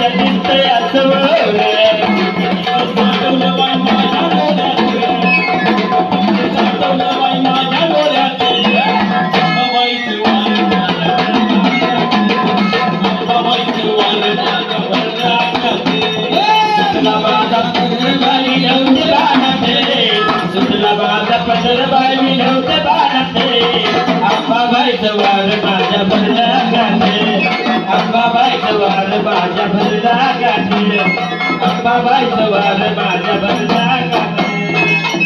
ಜಗಿತ್ತೆ ಅಸವರೇ बाबा सवार माझ्या बंदा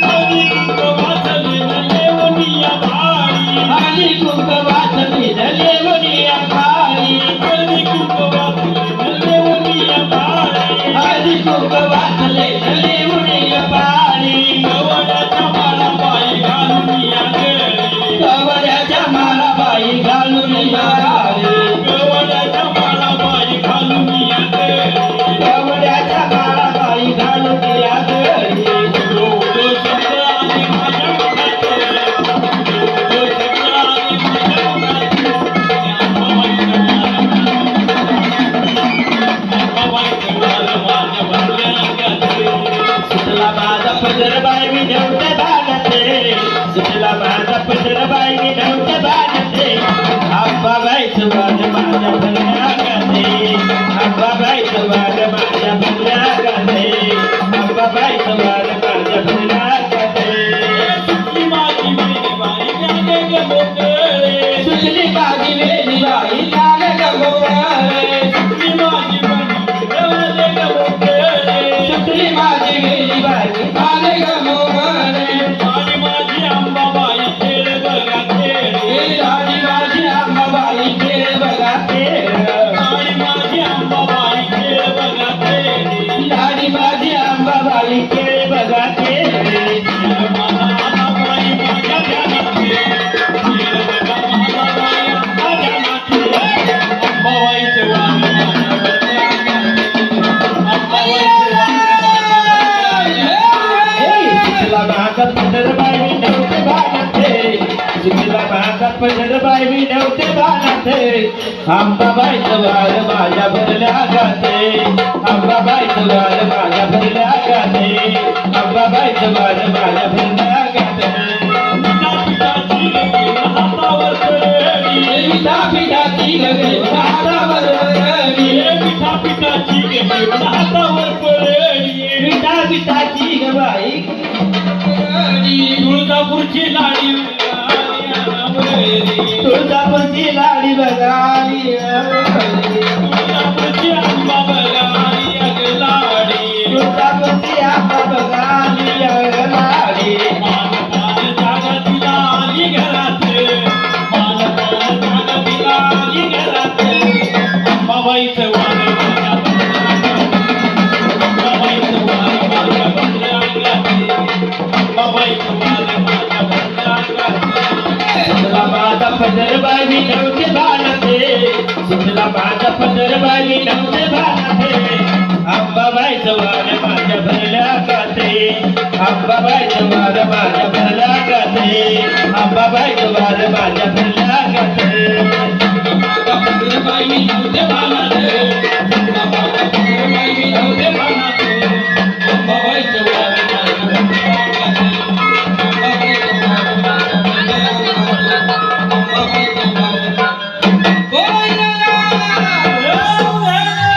आणि कुंकवाच मिळाले वनिया भाई आणि कुंकवाच मिळाले वनिया भाई आणि कुंकवाच मिळाले वनिया भाई कवड्याच्या माला बाई घालून या गळी कवड्याच्या गाते आंबाबाईच वाल माझ्या भरल्या गाते आंबाबाईच वाल माझ्या भरल्या गाते आंबाबाईच वाल माझ्या भरल्या गाते पिता पिताची लगेच हातावर पिता पिताची लगेच हातावर पिता पिताची गवाई तुळजापूरची लाडी तुळजापूरची लाडी माझा पदर बाली नवते बालाते आंबाबाई जवान माझ्या भरल्या गाते आंबाबाई जवान माझ्या भरल्या गाते आंबाबाई जवान माझ्या